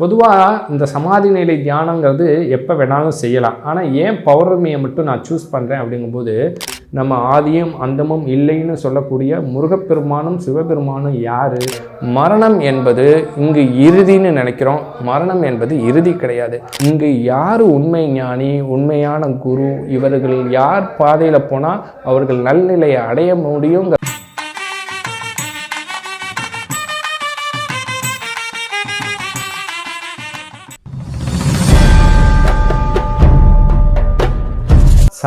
பொதுவாக இந்த சமாதி நிலை தியானங்கிறது எப்போ வேணாலும் செய்யலாம். ஆனால் ஏன் பௌர்ணமியை மட்டும் நான் சூஸ் பண்ணுறேன் அப்படிங்கும்போது நம்ம ஆதியும் அந்தமும் இல்லைன்னு சொல்லக்கூடிய முருகப்பெருமானும் சிவபெருமானும் யார்? மரணம் என்பது இங்கு இறுதின்னு நினைக்கிறோம். மரணம் என்பது இறுதி கிடையாது. இங்கு யார் உண்மை ஞானி உண்மையான குரு இவர்கள் யார் பாதையில் போனால் அவர்கள் நல்நிலையை அடைய முடியுங்கிற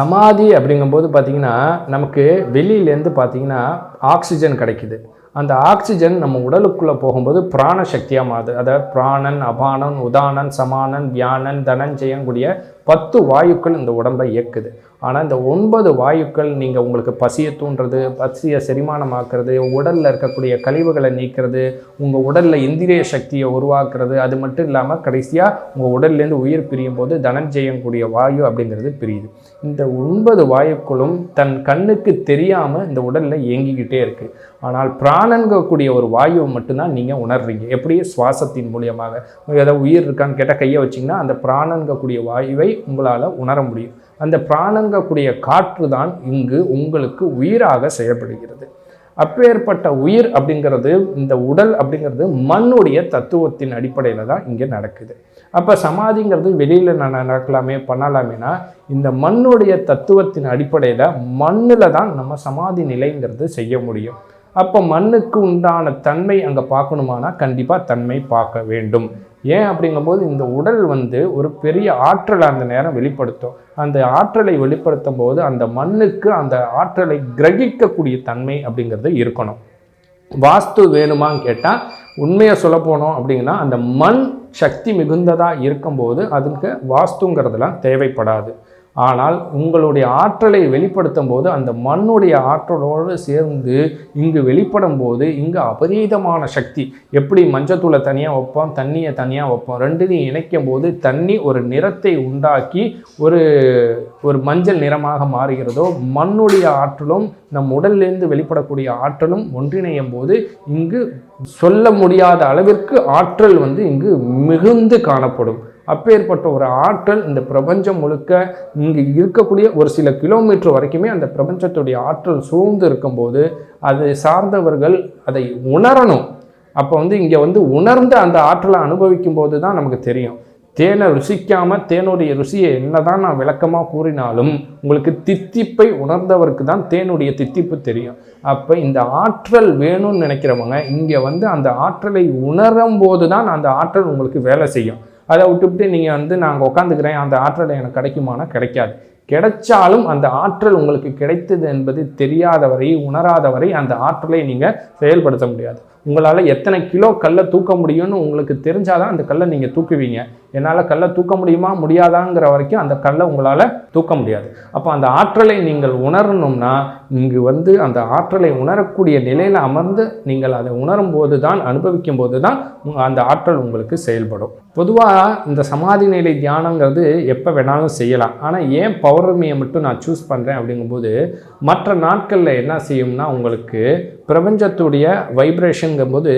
சமாதி அப்படிங்கும்போது பார்த்திங்கன்னா நமக்கு வெளியிலேருந்து பார்த்தீங்கன்னா ஆக்சிஜன் கிடைக்குது. அந்த ஆக்சிஜன் நம்ம உடலுக்குள்ளே போகும்போது பிராண சக்தியாக மாறுது. அதாவது பிராணன் அபானன் உதானன் சமானன் வியானன் தனஞ்சயன் கூடிய பத்து வாயுக்கள் இந்த உடம்பை இயக்குது. ஆனால் இந்த ஒன்பது வாயுக்கள் நீங்கள் உங்களுக்கு பசியை தூண்டுறது பசியை செரிமானமாக்குறது உடலில் இருக்கக்கூடிய கழிவுகளை நீக்கிறது உங்கள் உடலில் இந்திரிய சக்தியை உருவாக்குறது அது மட்டும் இல்லாமல் கடைசியாக உங்கள் உடல்லேருந்து உயிர் பிரியும் போது தனஞ்செய்யம் கூடிய வாயு அப்படிங்கிறது பிரியுது. இந்த ஒன்பது வாயுக்களும் தன் கண்ணுக்கு தெரியாமல் இந்த உடலில் இயங்கிக்கிட்டே இருக்குது ஆனால் பிராணன்கக்கூடிய ஒரு வாயுவை மட்டும்தான் நீங்கள் உணர்றீங்க. எப்படி சுவாசத்தின் மூலியமாக. ஏதாவது உயிர் இருக்கான்னு கேட்டால் கையை வச்சிங்கன்னா அந்த பிராணன்கக்கூடிய வாயுவை உங்களால் உணர முடியும். அந்த பிராணங்கக்கூடிய காற்று தான் இங்கு உங்களுக்கு உயிராக செயல்படுகிறது. அப்பேற்பட்ட உயிர் அப்படிங்கிறது இந்த உடல் அப்படிங்கிறது மண்ணுடைய தத்துவத்தின் அடிப்படையில் தான் இங்கே நடக்குது. அப்போ சமாதிங்கிறது வெளியில் நான் நடக்கலாமே பண்ணலாமேனா இந்த மண்ணுடைய தத்துவத்தின் அடிப்படையில் மண்ணில் தான் நம்ம சமாதி நிலைங்கிறது செய்ய முடியும். அப்போ மண்ணுக்கு உண்டான தன்மை அங்கே பார்க்கணுமானா கண்டிப்பாக தன்மை பார்க்க வேண்டும். ஏன் அப்படிங்கும்போது இந்த உடல் வந்து ஒரு பெரிய ஆற்றலை அந்த நேரம் வெளிப்படுத்தும். அந்த ஆற்றலை வெளிப்படுத்தும் போது அந்த மண்ணுக்கு அந்த ஆற்றலை கிரகிக்கக்கூடிய தன்மை அப்படிங்கிறது இருக்கணும். வாஸ்து வேணுமான்னு கேட்டால் உண்மையை சொல்ல போனோம் அப்படின்னா அந்த மண் சக்தி மிகுந்ததாக இருக்கும்போது அதுக்கு வாஸ்துங்கிறதுலாம் தேவைப்படாது. ஆனால் உங்களுடைய ஆற்றலை வெளிப்படுத்தும் போது அந்த மண்ணுடைய ஆற்றலோடு சேர்ந்து இங்கு வெளிப்படும் போது இங்கு அபரீதமான சக்தி. எப்படி மஞ்சத்தூளை தனியாக வைப்போம் தண்ணியை தனியாக வைப்போம் ரெண்டையும் இணைக்கும் போது தண்ணி ஒரு நிறத்தை உண்டாக்கி ஒரு ஒரு மஞ்சள் நிறமாக மாறுகிறதோ மண்ணுடைய ஆற்றலும் நம் உடல்லேருந்து வெளிப்படக்கூடிய ஆற்றலும் ஒன்றிணையும் போது இங்கு சொல்ல முடியாத அளவிற்கு ஆற்றல் வந்து இங்கு மிகுந்து காணப்படும். அப்பேற்பட்ட ஒரு ஆற்றல் இந்த பிரபஞ்சம் முழுக்க இங்கே இருக்கக்கூடிய ஒரு சில கிலோமீட்டர் வரைக்குமே அந்த பிரபஞ்சத்துடைய ஆற்றல் சூழ்ந்து இருக்கும்போது அதை சார்ந்தவர்கள் அதை உணரணும். அப்போ வந்து இங்கே வந்து உணர்ந்து அந்த ஆற்றலை அனுபவிக்கும் போது தான் நமக்கு தெரியும். தேனை ருசிக்காமல் தேனுடைய ருசியை என்னதான் நான் விளக்கமாக கூறினாலும் உங்களுக்கு தித்திப்பை உணர்ந்தவருக்கு தான் தேனுடைய தித்திப்பு தெரியும். அப்போ இந்த ஆற்றல் வேணும்னு நினைக்கிறவங்க இங்கே வந்து அந்த ஆற்றலை உணரும் போது தான் அந்த ஆற்றல் உங்களுக்கு வேலை செய்யும். அதை விட்டுவிட்டு நீங்கள் வந்து நாங்கள் உட்காந்துக்கிறேன் அந்த ஆற்றல் எனக்கு கிடைக்குமானா? கிடைக்காது. கிடைச்சாலும் அந்த ஆற்றல் உங்களுக்கு கிடைத்தது என்பது தெரியாதவரை உணராதவரை அந்த ஆற்றலை நீங்கள் செயல்படுத்த முடியாது. உங்களால் எத்தனை கிலோ கல்லை தூக்க முடியும்னு உங்களுக்கு தெரிஞ்சாதான் அந்த கல்லை நீங்கள் தூக்குவீங்க. என்னால் கல்லை தூக்க முடியுமா முடியாதாங்கிற வரைக்கும் அந்த கல்லை உங்களால் தூக்க முடியாது. அப்போ அந்த ஆற்றலை நீங்கள் உணரணும்னா இங்கு வந்து அந்த ஆற்றலை உணரக்கூடிய நிலையில் அமர்ந்து நீங்கள் அதை உணரும் போது தான் அனுபவிக்கும் போது தான் அந்த ஆற்றல் உங்களுக்கு செயல்படும். பொதுவாக இந்த சமாதி நிலை தியானங்கிறது எப்போ வேணாலும் செய்யலாம். ஆனால் ஏன் பௌர்ணமியை மட்டும் நான் சூஸ் பண்ணுறேன் அப்படிங்கும்போது மற்ற நாட்களில் என்ன செய்யும்னா உங்களுக்கு பிரபஞ்சத்துடைய வைப்ரேஷன் போது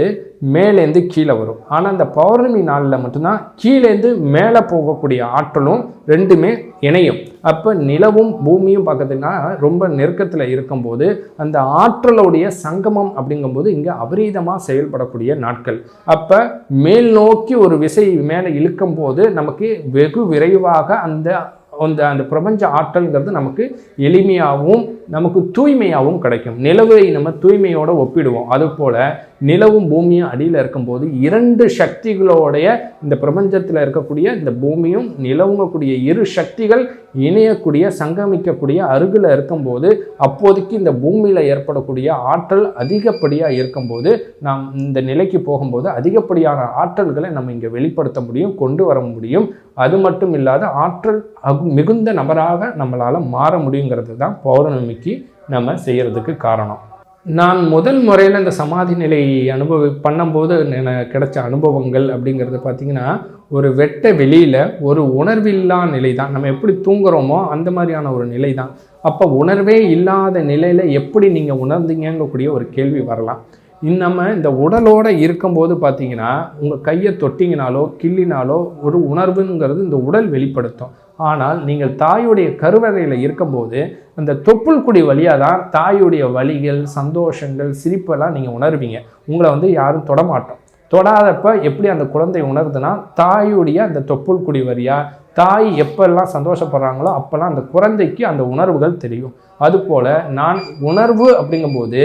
மேலேருந்து கீழே வரும். ஆனால் அந்த பௌர்ணமி நாளில் மட்டும்தான் கீழேருந்து மேலே போகக்கூடிய ஆற்றலும் ரெண்டுமே இணையும். அப்போ நிலவும் பூமியும் பார்க்கறதுனா ரொம்ப நெருக்கத்தில் இருக்கும்போது அந்த ஆற்றலுடைய சங்கமம் அப்படிங்கும்போது இங்கே அபரீதமாக செயல்படக்கூடிய நாட்கள். அப்போ மேல் நோக்கி ஒரு விசை மேலே இழுக்கும் போது நமக்கு வெகு விரைவாக அந்த அந்த அந்த பிரபஞ்ச ஆற்றல்ங்கிறது நமக்கு எளிமையாகவும் நமக்கு தூய்மையாகவும் கிடைக்கும். நிலவை நம்ம தூய்மையோடு ஒப்பிடுவோம். அதுபோல் நிலவும் பூமியும் அடியில் இருக்கும்போது இரண்டு சக்திகளோடைய இந்த பிரபஞ்சத்தில் இருக்கக்கூடிய இந்த பூமியும் நிலவுங்கக்கூடிய இரு சக்திகள் இணையக்கூடிய சங்கமிக்கக்கூடிய அருகில் இருக்கும்போது அப்போதைக்கு இந்த பூமியில் ஏற்படக்கூடிய ஆற்றல் அதிகப்படியாக இருக்கும்போது நாம் இந்த நிலைக்கு போகும்போது அதிகப்படியான ஆற்றல்களை நம்ம இங்கே வெளிப்படுத்த முடியும் கொண்டு வர முடியும். அது மட்டும் இல்லாத ஆற்றல் மிகுந்த நபராக நம்மளால் மாற முடியுங்கிறது தான் பௌர்ணமிக்கு நம்ம செய்கிறதுக்கு காரணம். நான் முதல் முறையில் இந்த சமாதி நிலை அனுபவி பண்ணும்போது எனக்கு கிடைச்ச அனுபவங்கள் அப்படிங்கிறது பார்த்திங்கன்னா ஒரு வெட்ட வெளியில் ஒரு உணர்வில்லா நிலை தான் நம்ம எப்படி தூங்குறோமோ அந்த மாதிரியான ஒரு நிலை தான் அப்போ உணர்வே இல்லாத நிலையில் எப்படி நீங்கள் உணர்ந்தீங்கங்கக்கூடிய ஒரு கேள்வி வரலாம். நம்ம இந்த உடலோட இருக்கும்போது பார்த்தீங்கன்னா உங்கள் கையை தொட்டிங்கனாலோ கிள்ளினாலோ ஒரு உணர்வுங்கிறது இந்த உடல் வெளிப்படுத்தும். ஆனால் நீங்கள் தாயுடைய கருவறையில் இருக்கும்போது அந்த தொப்புள் குடி வழியாக தான் தாயுடைய வழிகள் சந்தோஷங்கள் சிரிப்பெல்லாம் நீங்கள் உணர்வீங்க. உங்களை வந்து யாரும் தொடமாட்டோம் தொடாதப்ப எப்படி அந்த குழந்தை உணருதுன்னா தாயுடைய அந்த தொப்புள் குடி வழியாக தாய் எப்பெல்லாம் சந்தோஷப்படுறாங்களோ அப்போல்லாம் அந்த குழந்தைக்கு அந்த உணர்வுகள் தெரியும். அதுபோல் நான் உணர்வு அப்படிங்கும்போது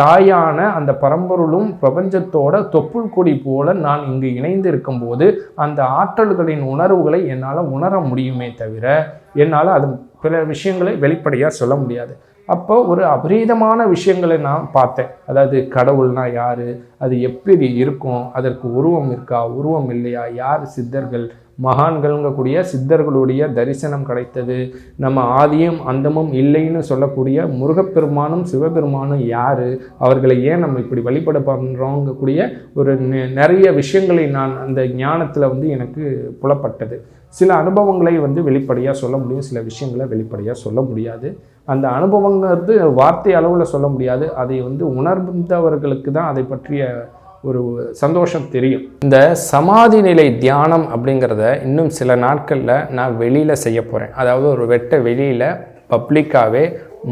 தாயான அந்த பரம்பொருளும் பிரபஞ்சத்தோட தொப்புள் கொடி போல நான் இங்கு இணைந்து இருக்கும்போது அந்த ஆற்றல்களின் உணர்வுகளை என்னால் உணர முடியுமே தவிர என்னால் அது பிற விஷயங்களை வெளிப்படையாக சொல்ல முடியாது. அப்போ ஒரு அபரீதமான விஷயங்களை நான் பார்த்தேன். அதாவது கடவுள்னா யார்? அது எப்படி இருக்கும்? அதற்கு உருவம் இருக்கா? உருவம் இல்லையா? யார் சித்தர்கள்? மகான்கள்ங்கக்கூடிய சித்தர்களுடைய தரிசனம் கிடைத்தது. நம்ம ஆதியும் அந்தமும் இல்லைன்னு சொல்லக்கூடிய முருகப்பெருமானும் சிவபெருமானும் யார்? அவர்களை ஏன் நம்ம இப்படி வழிபட பண்ணுறோங்கக்கூடிய ஒரு நெ- நிறைய விஷயங்களை நான் அந்த ஞானத்தில் வந்து எனக்கு புலப்பட்டது. சில அனுபவங்களை வந்து வெளிப்படையாக சொல்ல முடியும் சில விஷயங்களை வெளிப்படையாக சொல்ல முடியாது. அந்த அனுபவங்கிறது வார்த்தை அளவில் சொல்ல முடியாது. அதை வந்து உணர்ந்தவர்களுக்கு தான் அதை பற்றிய ஒரு சந்தோஷம் தெரியும். இந்த சமாதி நிலை தியானம் அப்படிங்கிறத இன்னும் சில நாட்களில் நான் வெளியில் செய்ய போகிறேன் அதாவது ஒரு வெட்ட வெளியில் பப்ளிக்காகவே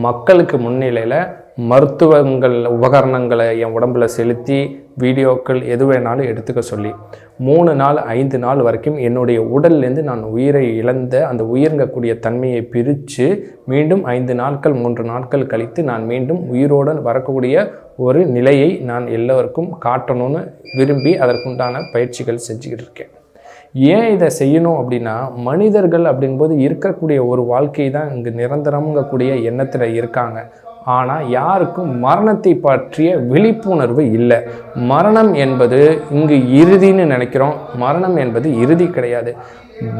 மக்களுக்கு முன்னிலையில் மருத்துவங்கள் உபகரணங்களை என் உடம்புல செலுத்தி வீடியோக்கள் எது வேணாலும் எடுத்துக்க சொல்லி மூணு நாள் ஐந்து நாள் வரைக்கும் என்னுடைய உடல்லேருந்து நான் உயிரை இழந்த அந்த உயிர்ங்கக்கூடிய தன்மையை பிரித்து மீண்டும் ஐந்து நாட்கள் மூன்று நாட்கள் கழித்து நான் மீண்டும் உயிரோடு வரக்கூடிய ஒரு நிலையை நான் எல்லோருக்கும் காட்டணும்னு விரும்பி அதற்குண்டான பயிற்சிகள் செஞ்சுக்கிட்டு இருக்கேன். ஏன் இதை செய்யணும் அப்படின்னா மனிதர்கள் அப்படிங்கும்போது இருக்கக்கூடிய ஒரு வாழ்க்கை தான் இங்கு நிரந்தரம்ங்கக்கூடிய எண்ணத்தில் இருக்காங்க. ஆனால் யாருக்கும் மரணத்தை பற்றிய விழிப்புணர்வு இல்லை. மரணம் என்பது இங்கு இறுதின்னு நினைக்கிறோம். மரணம் என்பது இறுதி கிடையாது.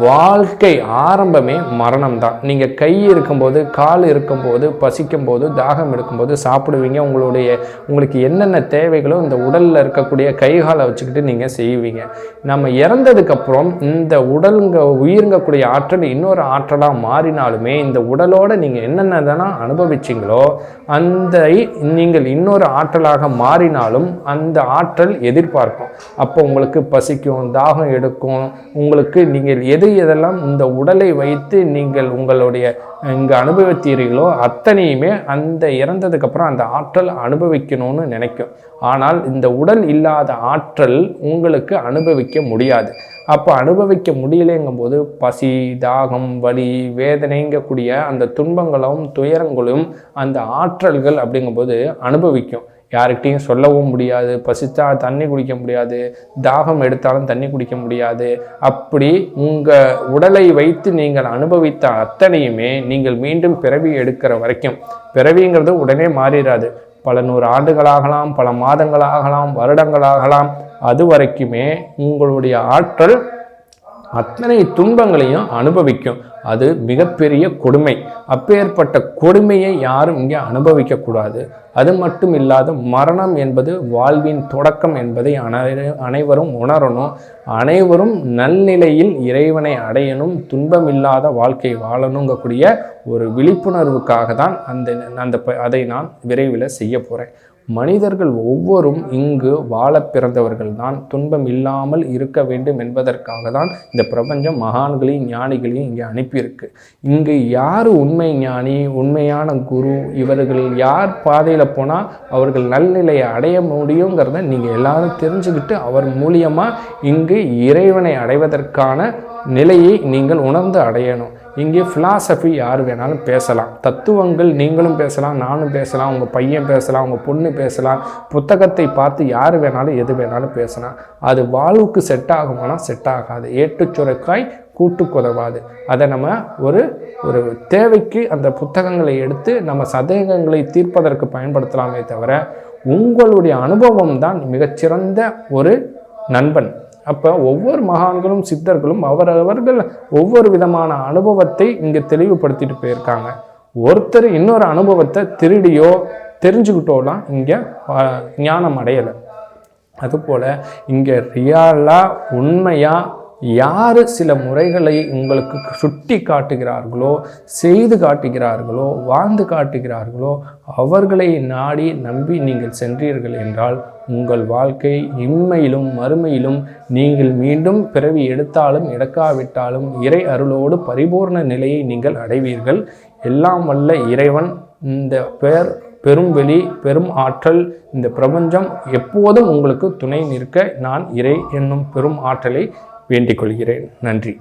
வாழ்க்கை ஆரம்பமே மரணம் தான் நீங்கள் கை இருக்கும்போது கால் இருக்கும்போது பசிக்கும்போது தாகம் எடுக்கும்போது சாப்பிடுவீங்க. உங்களுடைய உங்களுக்கு என்னென்ன தேவைகளோ இந்த உடலில் இருக்கக்கூடிய கை காலை வச்சுக்கிட்டு நீங்கள் செய்வீங்க. நம்ம இறந்ததுக்கப்புறம் இந்த உடலுங்க உயிர்ங்கக்கூடிய ஆற்றல் இன்னொரு ஆற்றலாக மாறினாலுமே இந்த உடலோட நீங்கள் என்னென்னதெல்லாம் அனுபவிச்சிங்களோ அந்த நீங்கள் இன்னொரு ஆற்றலாக மாறினாலும் அந்த ஆற்றல் எதிர்பார்க்கும். அப்போ உங்களுக்கு பசிக்கும் தாகம் எடுக்கும். உங்களுக்கு நீங்கள் எது எதெல்லாம் இந்த உடலை வைத்து நீங்கள் உங்களுடைய இங்கே அனுபவித்தீர்களோ அத்தனையுமே அந்த இறந்ததுக்கப்புறம் அந்த ஆற்றல் அனுபவிக்கணும்னு நினைக்கும். ஆனால் இந்த உடல் இல்லாத ஆற்றல் உங்களுக்கு அனுபவிக்க முடியாது. அப்போ அனுபவிக்க முடியலைங்கும்போது பசி தாகம் வலி வேதனைங்கக்கூடிய அந்த துன்பங்களும் துயரங்களும் அந்த ஆற்றல்கள் அப்படிங்கும்போது அனுபவிக்கும். யாருக்கிட்டையும் சொல்லவும் முடியாது பசித்தா தண்ணி குடிக்க முடியாது தாகம் எடுத்தாலும் தண்ணி குடிக்க முடியாது. அப்படி உங்கள் உடலை வைத்து நீங்கள் அனுபவித்த அத்தனையுமே நீங்கள் மீண்டும் பிறவி எடுக்கிற வரைக்கும். பிறவிங்கிறது உடனே மாறிடாது பல நூறு ஆண்டுகளாகலாம் பல மாதங்களாகலாம் வருடங்களாகலாம் அது வரைக்குமே உங்களுடைய ஆற்றல் அத்தனை துன்பங்களையும் அனுபவிக்கும். அது மிகப்பெரிய கொடுமை. அப்பேற்பட்ட கொடுமையை யாரும் இங்கே அனுபவிக்கக்கூடாது. அது மட்டும் இல்லாத மரணம் என்பது வாழ்வின் தொடக்கம் என்பதை அனை அனைவரும் உணரணும். அனைவரும் நல்நிலையில் இறைவனை அடையணும். துன்பமில்லாத வாழ்க்கை வாழணுங்கக்கூடிய ஒரு விழிப்புணர்வுக்காக தான் அந்த அந்த ப- அதை நான் விரைவில் செய்ய போகிறேன் மனிதர்கள் ஒவ்வொரும் இங்கு வாழ பிறந்தவர்கள் தான் துன்பம் இல்லாமல் இருக்க வேண்டும் என்பதற்காக தான் இந்த பிரபஞ்சம் மகான்களையும் ஞானிகளையும் இங்கே அனுப்பியிருக்கு. இங்கு யார் உண்மை ஞானி உண்மையான குரு இவர்கள் யார் பாதையில் போனால் அவர்கள் நல்நிலையை அடைய முடியுங்கிறத நீங்கள் எல்லாரும் தெரிஞ்சுக்கிட்டு அவர் மூலியமாக இங்கு இறைவனை அடைவதற்கான நிலையை நீங்கள் உணர்ந்து அடையணும். இங்கே ஃபிலாசபி யார் வேணாலும் பேசலாம். தத்துவங்கள் நீங்களும் பேசலாம் நானும் பேசலாம் உங்கள் பையன் பேசலாம் உங்கள் பொண்ணு பேசலாம் புத்தகத்தை பார்த்து யார் வேணாலும் எது வேணாலும் பேசலாம். அது வாழ்வுக்கு செட் ஆகுமானா செட் ஆகாது. ஏட்டுச் கூட்டுக்குதவாது அதை நம்ம ஒரு ஒரு தேவைக்கு அந்த புத்தகங்களை எடுத்து நம்ம சந்தேகங்களை தீர்ப்பதற்கு பயன்படுத்தலாமே தவிர உங்களுடைய அனுபவம் தான் மிகச்சிறந்த ஒரு நண்பன். அப்போ ஒவ்வொரு மகான்களும் சித்தர்களும் அவரவர்கள் ஒவ்வொரு விதமான அனுபவத்தை இங்கே தெளிவுபடுத்திட்டு போயிருக்காங்க. ஒருத்தர் இன்னொரு அனுபவத்தை திருடியோ தெரிஞ்சுக்கிட்டோலாம் இங்கே ஞானம் அடையலை. அதுபோல் இங்கே ரியலாக உண்மையாக யார் சில முறைகளை உங்களுக்கு சுட்டி காட்டுகிறார்களோ செய்து காட்டுகிறார்களோ வாழ்ந்து காட்டுகிறார்களோ அவர்களை நாடி நம்பி நீங்கள் சென்றீர்கள் என்றால் உங்கள் வாழ்க்கை இம்மையிலும் மறுமையிலும் நீங்கள் மீண்டும் பிறவி எடுத்தாலும் எடுக்காவிட்டாலும் இறை அருளோடு பரிபூர்ண நிலையை நீங்கள் அடைவீர்கள். எல்லாம் வல்ல இறைவன் இந்த பெயர் பெரும் வெளி பெரும் ஆற்றல் இந்த பிரபஞ்சம் எப்போதும் உங்களுக்கு துணை நிற்க நான் இறை என்னும் பெரும் ஆற்றலை வேண்டிக் கொள்கிறேன். நன்றி.